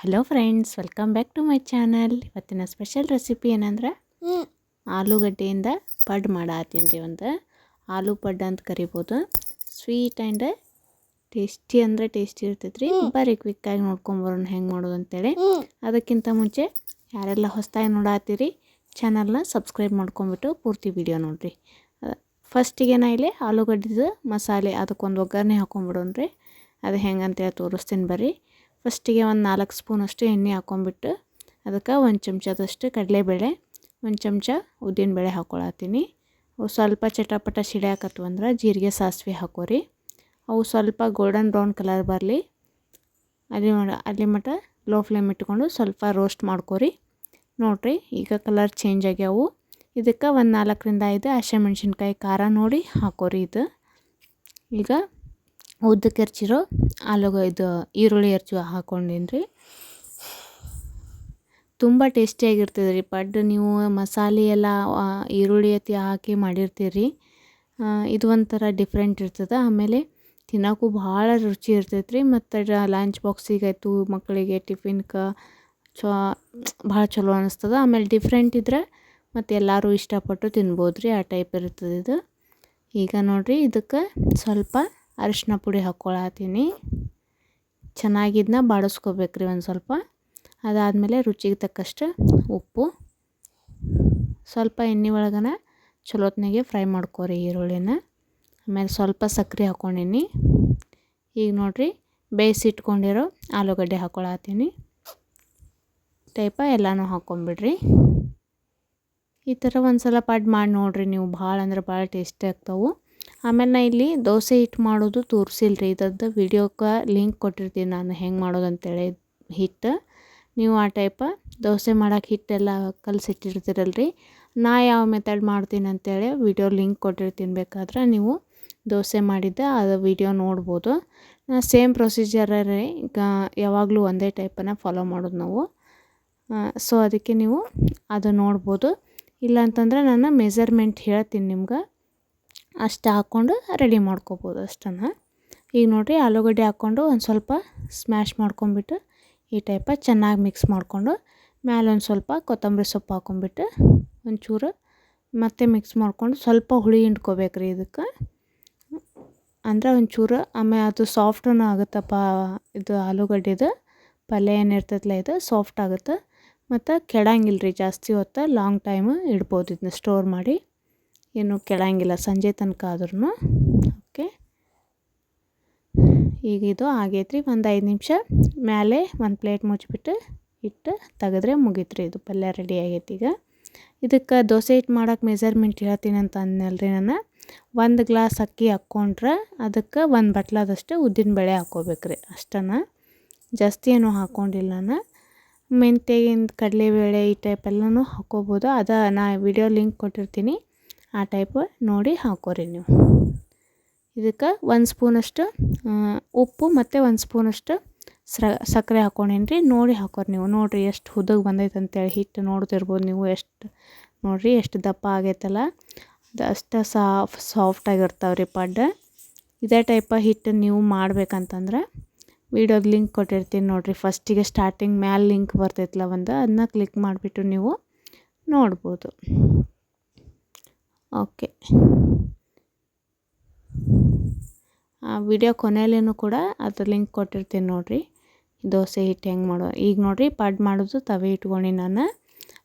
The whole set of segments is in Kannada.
Hello friends welcome back to my channel ಇವತ್ತಿನ ಸ್ಪೆಷಲ್ ರೆಸಿಪಿ ಏನಂದ್ರೆ ಆಲೂಗಡ್ಡೆಯಿಂದ ಪಡ್ ಮಾಡತ್ತೀನಿ ರೀ ಒಂದು. ಆಲೂ ಪಡ್ ಅಂತ ಕರಿಬೋದು. ಸ್ವೀಟ್ ಆ್ಯಂಡ್ ಟೇಸ್ಟಿ ಅಂದರೆ ಟೇಸ್ಟಿ ಇರ್ತೈತೆ ರೀ ಬರೀ ಕ್ವಿಕ್ಕಾಗಿ ನೋಡ್ಕೊಂಬರೋಣ ಹೆಂಗೆ ಮಾಡೋದು ಅಂತೇಳಿ. ಅದಕ್ಕಿಂತ ಮುಂಚೆ ಯಾರೆಲ್ಲ ಹೊಸದಾಗಿ ನೋಡತ್ತೀರಿ ಚಾನಲ್ನ ಸಬ್ಸ್ಕ್ರೈಬ್ ಮಾಡ್ಕೊಂಬಿಟ್ಟು ಪೂರ್ತಿ ವಿಡಿಯೋ ನೋಡಿರಿ. ಫಸ್ಟಿಗೆ ನಾ ಇಲ್ಲಿ ಆಲೂಗಡ್ಡೆದು ಮಸಾಲೆ ಅದಕ್ಕೊಂದು ಒಗ್ಗರಣೆ ಹಾಕೊಂಡ್ಬಿಡೋಣ ರೀ ಅದು ಹೆಂಗೆ ಅಂತೇಳಿ ತೋರಿಸ್ತೀನಿ ಬರ್ರಿ. ಫಸ್ಟಿಗೆ ಒಂದು ನಾಲ್ಕು ಸ್ಪೂನಷ್ಟು ಎಣ್ಣೆ ಹಾಕ್ಕೊಂಬಿಟ್ಟು ಅದಕ್ಕೆ ಒಂದು ಚಮಚದಷ್ಟು ಕಡಲೆಬೇಳೆ, ಒಂದು ಚಮಚ ಉದ್ದಿನಬೇಳೆ ಹಾಕ್ಕೊಳತ್ತೀನಿ ಅವು ಸ್ವಲ್ಪ ಚಟಪಟ ಸಿಡಿಯಾಕತ್ವು ಅಂದ್ರೆ ಜೀರಿಗೆ, ಸಾಸಿವೆ ಹಾಕೋರಿ. ಅವು ಸ್ವಲ್ಪ ಗೋಲ್ಡನ್ ಬ್ರೌನ್ ಕಲರ್ ಬರಲಿ. ಅಲ್ಲಿ ಅಲ್ಲಿ ಮಟ್ಟ ಲೋ ಫ್ಲೇಮ್ ಇಟ್ಕೊಂಡು ಸ್ವಲ್ಪ ರೋಸ್ಟ್ ಮಾಡ್ಕೋರಿ. ನೋಡಿರಿ, ಈಗ ಕಲರ್ ಚೇಂಜ್ ಆಗ್ಯಾವು. ಇದಕ್ಕೆ ಒಂದು ನಾಲ್ಕರಿಂದ ಐದು ಹಸಿಮೆಣ್ಸಿನ್ಕಾಯಿ ಖಾರ ನೋಡಿ ಹಾಕೋರಿ ಇದು. ಈಗ ಉದ್ದಕ್ಕೆ ಹೆರ್ಚಿರೋ ಆಲೂಗ ಇದು ಈರುಳ್ಳಿ ಹೆರ್ಚು ಹಾಕ್ಕೊಂಡಿನಿ ರೀ ತುಂಬ ಟೇಸ್ಟಿಯಾಗಿರ್ತದೆ ರೀ ಪಡ್, ನೀವು ಮಸಾಲೆ ಎಲ್ಲ ಈರುಳ್ಳಿ ಅತಿ ಹಾಕಿ ಮಾಡಿರ್ತೀರಿ. ಇದು ಒಂಥರ ಡಿಫ್ರೆಂಟ್ ಇರ್ತದೆ. ಆಮೇಲೆ ತಿನ್ನೋಕ್ಕೂ ಭಾಳ ರುಚಿ ಇರ್ತೈತೆ ರೀ ಮತ್ತು ಲಂಚ್ ಬಾಕ್ಸಿಗಾಯ್ತು ಮಕ್ಕಳಿಗೆ ಟಿಫಿನ್ಗೆ ಚ, ಭಾಳ ಚಲೋ ಅನ್ನಿಸ್ತದೆ ಆಮೇಲೆ ಡಿಫ್ರೆಂಟ್ ಇದ್ರೆ ಮತ್ತು ಎಲ್ಲರೂ ಇಷ್ಟಪಟ್ಟು ತಿನ್ಬೋದು ರೀ ಆ ಟೈಪ್ ಇರ್ತದೆ ಇದು. ಈಗ ನೋಡಿರಿ, ಇದಕ್ಕೆ ಸ್ವಲ್ಪ ಅರಿಶಿನ ಪುಡಿ ಹಾಕ್ಕೊಳತ್ತೀನಿ ಚೆನ್ನಾಗಿದ್ನ ಬಾಡಿಸ್ಕೋಬೇಕ್ರಿ ಒಂದು ಸ್ವಲ್ಪ. ಅದಾದಮೇಲೆ ರುಚಿಗೆ ತಕ್ಕಷ್ಟು ಉಪ್ಪು. ಸ್ವಲ್ಪ ಎಣ್ಣೆ ಒಳಗನ ಚಲೋತ್ನಾಗೆ ಫ್ರೈ ಮಾಡ್ಕೋರಿ ಈರುಳ್ಳಿನ. ಆಮೇಲೆ ಸ್ವಲ್ಪ ಸಕ್ಕರೆ ಹಾಕ್ಕೊಂಡಿನಿ ಈಗ ನೋಡಿರಿ ಬೇಯಿಸಿಟ್ಕೊಂಡಿರೋ ಆಲೂಗಡ್ಡೆ ಹಾಕ್ಕೊಳತ್ತೀನಿ ಟೈಪ ಎಲ್ಲನೂ ಹಾಕ್ಕೊಂಬಿಡ್ರಿ ಈ ಥರ ಒಂದು ಸಲ ಪಡ್ ಮಾಡಿ ನೋಡಿರಿ ನೀವು ಭಾಳ ಅಂದ್ರೆ ಭಾಳ ಟೇಸ್ಟಿ ಆಗ್ತಾವೆ. ಆಮೇಲೆ ನಾ ಇಲ್ಲಿ ದೋಸೆ ಹಿಟ್ಟು ಮಾಡೋದು ತೋರಿಸಿಲ್ಲ ರೀ ಇದ್ರದ್ದು ವಿಡಿಯೋಕ್ಕೆ ಲಿಂಕ್ ಕೊಟ್ಟಿರ್ತೀನಿ ನಾನು. ಹೆಂಗೆ ಮಾಡೋದು ಅಂತೇಳಿ ಹಿಟ್ಟು ನೀವು ಆ ಟೈಪ ದೋಸೆ ಮಾಡೋಕೆ ಹಿಟ್ಟೆಲ್ಲ ಕಲಸಿಟ್ಟಿರ್ತೀರಲ್ಲ ರೀ ನಾ ಯಾವ ಮೆಥಡ್ ಮಾಡ್ತೀನಿ ಅಂತೇಳಿ ವಿಡಿಯೋ ಲಿಂಕ್ ಕೊಟ್ಟಿರ್ತೀನಿ. ಬೇಕಾದ್ರೆ ನೀವು ದೋಸೆ ಮಾಡಿದ್ದೆ ಅದು ವಿಡಿಯೋ ನೋಡ್ಬೋದು. ಸೇಮ್ ಪ್ರೊಸೀಜರೇ ಈಗ ಯಾವಾಗಲೂ ಒಂದೇ ಟೈಪನ್ನು ಫಾಲೋ ಮಾಡೋದು ನಾವು. ಸೊ ಅದಕ್ಕೆ ನೀವು ಅದು ನೋಡ್ಬೋದು. ಇಲ್ಲ ಅಂತಂದ್ರೆ ನಾನು ಮೆಝರ್ಮೆಂಟ್ ಹೇಳ್ತೀನಿ ನಿಮ್ಗೆ. ಅಷ್ಟು ಹಾಕ್ಕೊಂಡು ರೆಡಿ ಮಾಡ್ಕೊಬೋದು ಅಷ್ಟನ್ನು. ಈಗ ನೋಡಿರಿ ಆಲೂಗಡ್ಡೆ ಹಾಕ್ಕೊಂಡು ಒಂದು ಸ್ವಲ್ಪ ಸ್ಮ್ಯಾಶ್ ಮಾಡ್ಕೊಂಬಿಟ್ಟು ಈ ಟೈಪ ಚೆನ್ನಾಗಿ ಮಿಕ್ಸ್ ಮಾಡಿಕೊಂಡು ಮೇಲೆ ಒಂದು ಸ್ವಲ್ಪ ಕೊತ್ತಂಬರಿ ಸೊಪ್ಪು ಹಾಕ್ಕೊಂಬಿಟ್ಟು ಒಂಚೂರು ಮತ್ತೆ ಮಿಕ್ಸ್ ಮಾಡ್ಕೊಂಡು ಸ್ವಲ್ಪ ಹುಳಿ ಹಿಂಡ್ಕೋಬೇಕ್ರಿ ಇದಕ್ಕೆ. ಅಂದ್ರೆ ಒಂಚೂರು ಆಮೇಲೆ ಅದು ಸಾಫ್ಟೂ ಆಗುತ್ತಪ್ಪ ಇದು ಆಲೂಗಡ್ಡೆದು. ಪಲ್ಯ ಏನಿರ್ತೈತಲ್ಲ ಇದು ಸಾಫ್ಟ್ ಆಗುತ್ತೆ. ಮತ್ತು ಕೆಡಂಗಿಲ್ಲ ರೀ ಜಾಸ್ತಿ ಹೊತ್ತು ಲಾಂಗ್ ಟೈಮ್ ಇಡ್ಬೋದು ಇದನ್ನ ಸ್ಟೋರ್ ಮಾಡಿ. ಏನು ಕೆಳಂಗಿಲ್ಲ, ಸಂಜೆ ತನಕ ಆದ್ರೂ ಓಕೆ. ಈಗ ಇದು ಆಗೈತ್ರಿ, ಒಂದು ಐದು ನಿಮಿಷ ಮೇಲೆ ಒಂದು ಪ್ಲೇಟ್ ಮುಚ್ಚಿಬಿಟ್ಟು ಇಟ್ಟು ತೆಗೆದ್ರೆ ಮುಗೀತ್ರಿ, ಇದು ಪಲ್ಯ ರೆಡಿ ಆಗೈತಿ ಈಗ. ಇದಕ್ಕೆ ದೋಸೆ ಹಿಟ್ಟು ಮಾಡೋಕೆ ಮೆಜರ್ಮೆಂಟ್ ಹೇಳ್ತೀನಿ ಅಂತ ಅಂದ್ನಲ್ರಿ ನಾನು. ಒಂದು ಗ್ಲಾಸ್ ಅಕ್ಕಿ ಹಾಕ್ಕೊಂಡ್ರೆ ಅದಕ್ಕೆ ಒಂದು ಬಟ್ಲಾದಷ್ಟು ಉದ್ದಿನಬೇಳೆ ಹಾಕ್ಕೋಬೇಕ್ರಿ ಅಷ್ಟನ್ನು ಜಾಸ್ತಿ ಏನೂ ಹಾಕ್ಕೊಂಡಿಲ್ಲ ನಾನು. ಮೆಂತೆಗಿಂದ ಕಡಲೆಬೇಳೆ ಈ ಟೈಪ್ ಎಲ್ಲನೂ ಹಾಕ್ಕೋಬೋದು ಅದು ನಾ ವಿಡಿಯೋ ಲಿಂಕ್ ಕೊಟ್ಟಿರ್ತೀನಿ. ಆ ಟೈಪ್ ನೋಡಿ ಹಾಕೋರಿ ನೀವು. ಇದಕ್ಕೆ ಒಂದು ಸ್ಪೂನಷ್ಟು ಉಪ್ಪು ಮತ್ತು ಒಂದು ಸ್ಪೂನಷ್ಟು ಸ್ರ, ಸಕ್ಕರೆ ಹಾಕೊಂಡೇನ್ರಿ. ನೋಡಿ ಹಾಕೋರಿ ನೀವು. ನೋಡಿರಿ ಎಷ್ಟು ಹುದಗೆ ಬಂದೈತೆ ಅಂತೇಳಿ ಹಿಟ್ಟು ನೋಡ್ತಿರ್ಬೋದು ನೀವು. ಎಷ್ಟು, ನೋಡಿರಿ ಎಷ್ಟು ದಪ್ಪ ಆಗೈತಲ್ಲ. ಅದು ಅಷ್ಟು ಸಾಫ್ ಸಾಫ್ಟಾಗಿರ್ತಾವೆ ರೀ ಪಡ್ಡು. ಇದೇ ಟೈಪ ಹಿಟ್ಟು ನೀವು ಮಾಡ್ಬೇಕಂತಂದ್ರೆ ವಿಡಿಯೋದ ಲಿಂಕ್ ಕೊಟ್ಟಿರ್ತೀನಿ ನೋಡಿರಿ. ಫಸ್ಟಿಗೆ ಸ್ಟಾರ್ಟಿಂಗ್ ಮ್ಯಾಲೆ ಲಿಂಕ್ ಬರ್ತೈತಲ್ಲ ಒಂದು. ಅದನ್ನ ಕ್ಲಿಕ್ ಮಾಡಿಬಿಟ್ಟು ನೀವು ನೋಡ್ಬೋದು. ಓಕೆ. ವಿಡಿಯೋ ಕೊನೆಯಲ್ಲೂ ಕೂಡ ಅದ್ರ ಲಿಂಕ್ ಕೊಟ್ಟಿರ್ತೀನಿ ನೋಡಿರಿ. ದೋಸೆ ಹಿಟ್ಟು ಹೆಂಗೆ ಮಾಡೋ ಈಗ ನೋಡಿರಿ ಪಡ್ ಮಾಡೋದು ತವೆ ಇಟ್ಕೊಂಡು ನಾನು.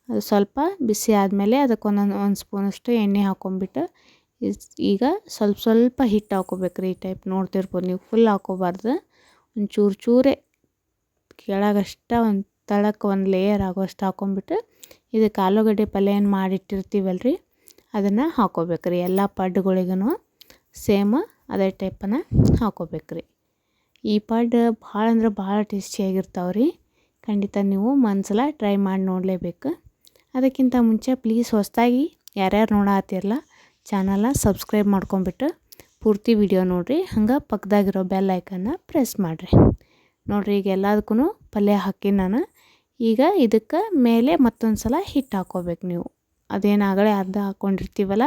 ಅದು ಸ್ವಲ್ಪ ಬಿಸಿ ಆದಮೇಲೆ ಅದಕ್ಕೆ ಒಂದೊಂದು ಒಂದು ಸ್ಪೂನಷ್ಟು ಎಣ್ಣೆ ಹಾಕೊಂಡ್ಬಿಟ್ಟು ಈಗ ಸ್ವಲ್ಪ ಸ್ವಲ್ಪ ಹಿಟ್ಟು ಹಾಕ್ಕೋಬೇಕ್ರಿ ಈ ಟೈಪ್ ನೋಡ್ತಿರ್ಬೋದು ನೀವು. ಫುಲ್ ಹಾಕ್ಕೋಬಾರ್ದು ಒಂದು ಚೂರು ಚೂರೇ ಕೆಳಗಷ್ಟ ಒಂದು ತಳಕ್ಕೆ ಒಂದು ಲೇಯರ್ ಆಗೋಷ್ಟು ಹಾಕ್ಕೊಂಬಿಟ್ಟು ಇದಕ್ಕೆ ಆಲೂಗಡ್ಡೆ ಪಲ್ಯ ಏನು ಮಾಡಿಟ್ಟಿರ್ತೀವಲ್ಲ ರೀ ಹಾಕೋಬೇಕು ರೀ. ಎಲ್ಲ ಪಡ್ಗಳಿಗೂ ಸೇಮ್ ಅದೇ ಟೈಪನ್ನು ಹಾಕ್ಕೋಬೇಕ್ರಿ ಈ ಪಡ್ ಭಾಳ ಅಂದ್ರೆ ಭಾಳ ಟೇಸ್ಟಿಯಾಗಿರ್ತಾವೆ ರೀ. ಖಂಡಿತ ನೀವು ಒಂದ್ಸಲ ಟ್ರೈ ಮಾಡಿ ನೋಡಲೇಬೇಕು. ಅದಕ್ಕಿಂತ ಮುಂಚೆ ಪ್ಲೀಸ್ ಹೊಸದಾಗಿ ಯಾರ್ಯಾರು ನೋಡತ್ತಿರಲ್ಲ ಚಾನಲ್ನ ಸಬ್ಸ್ಕ್ರೈಬ್ ಮಾಡ್ಕೊಂಬಿಟ್ಟು ಪೂರ್ತಿ ವಿಡಿಯೋ ನೋಡಿರಿ. ಹಂಗೆ ಪಕ್ಕದಾಗಿರೋ ಬೆಲ್ ಐಕನ್ನ ಪ್ರೆಸ್ ಮಾಡಿರಿ. ನೋಡಿರಿ ಈಗ ಎಲ್ಲದಕ್ಕೂ ಪಲ್ಯ ಹಾಕಿ ನಾನು ಈಗ ಇದಕ್ಕೆ ಮೇಲೆ ಮತ್ತೊಂದು ಸಲ ಹಿಟ್ಟು ಹಾಕೋಬೇಕು ನೀವು. ಅದೇನು ಆಗಲೇ ಅರ್ಧ ಹಾಕ್ಕೊಂಡಿರ್ತೀವಲ್ಲ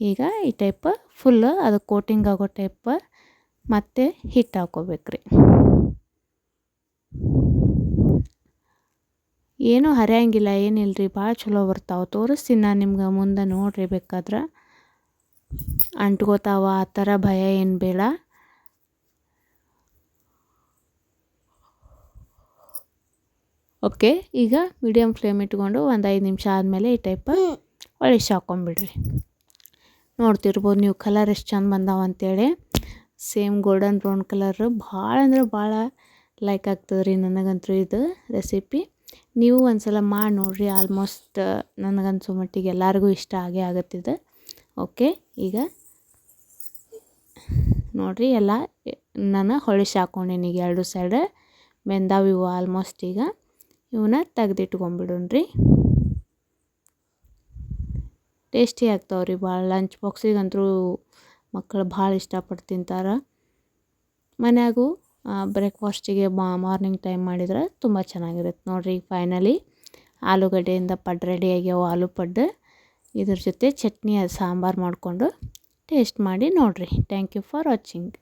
ಈಗ ಈ ಟೈಪ್ ಫುಲ್ ಅದು ಕೋಟಿಂಗ್ ಆಗೋ ಟೈಪ್ ಮತ್ತೆ ಹಿಟ್ಟು ಹಾಕ್ಕೋಬೇಕ್ರಿ ಏನೂ ಹರಿಯಂಗಿಲ್ಲ ಏನಿಲ್ಲ ರೀ ಭಾಳ ಚಲೋ ಬರ್ತಾವೆ, ತೋರಿಸ್ತೀನಿ ನಾನು ನಿಮ್ಗೆ ಮುಂದೆ ನೋಡ್ರಿ ಬೇಕಾದ್ರೆ. ಅಂಟ್ಕೋತಾವ, ಆ ಥರ ಭಯ ಏನು ಬೇಡ. ಓಕೆ, ಈಗ ಮೀಡಿಯಮ್ ಫ್ಲೇಮ್ ಇಟ್ಕೊಂಡು ಒಂದು ಐದು ನಿಮಿಷ ಆದಮೇಲೆ ಈ ಟೈಪ್ ಒಳ್ಳೆ ಶಾಕೊಂಬಿಡ್ರಿ ನೋಡ್ತಿರ್ಬೋದು ನೀವು ಕಲರ್ ಎಷ್ಟು ಚಂದ ಬಂದಾವ ಅಂತೇಳಿ. ಸೇಮ್ ಗೋಲ್ಡನ್ ಬ್ರೌನ್ ಕಲರ್ ಭಾಳ ಅಂದ್ರೆ ಭಾಳ ಲೈಕ್ ಆಗ್ತದೆ ರೀ ನನಗಂತೂ ಇದು ರೆಸಿಪಿ ನೀವು ಒಂದ್ಸಲ ಮಾಡಿ ನೋಡಿರಿ ಆಲ್ಮೋಸ್ಟ್ ನನಗನ್ಸೋ ಮಟ್ಟಿಗೆ ಎಲ್ಲರಿಗೂ ಇಷ್ಟ ಆಗೇ ಆಗುತ್ತಿದೆ ಓಕೆ, ಈಗ ನೋಡಿರಿ ಎಲ್ಲ ನಾನು ಹೊಳಿಸಿ ಹಾಕೊಂಡೀನಿ ಈಗ ಎರಡು ಸೈಡ್ ಬೆಂದಾವ ಇವು ಆಲ್ಮೋಸ್ಟ್ ಈಗ. ಇವನ್ನ ತೆಗ್ದಿಟ್ಕೊಂಬಿಡೋಣ್ರಿ. ಟೇಸ್ಟಿ ಆಗ್ತಾವೆ ರೀ ಭಾಳ. ಲಂಚ್ ಬಾಕ್ಸಿಗಂತೂ ಮಕ್ಕಳು ಭಾಳ ಇಷ್ಟಪಟ್ಟು ತಿಂತಾರೆ. ಮನ್ಯಾಗೂ ಬ್ರೇಕ್ಫಾಸ್ಟಿಗೆ ಮಾರ್ನಿಂಗ್ ಟೈಮ್ ಮಾಡಿದ್ರೆ ತುಂಬ ಚೆನ್ನಾಗಿರುತ್ತೆ ನೋಡಿರಿ ಫೈನಲಿ. ಆಲೂಗಡ್ಡೆಯಿಂದ ಪಡ್, ರೆಡಿ ಆಗ್ಯಾವ ಆಲೂ ಪಡ್ಡು ಇದ್ರ ಜೊತೆ ಚಟ್ನಿ ಸಾಂಬಾರು ಮಾಡಿಕೊಂಡು ಟೇಸ್ಟ್ ಮಾಡಿ ನೋಡಿರಿ. Thank you for watching.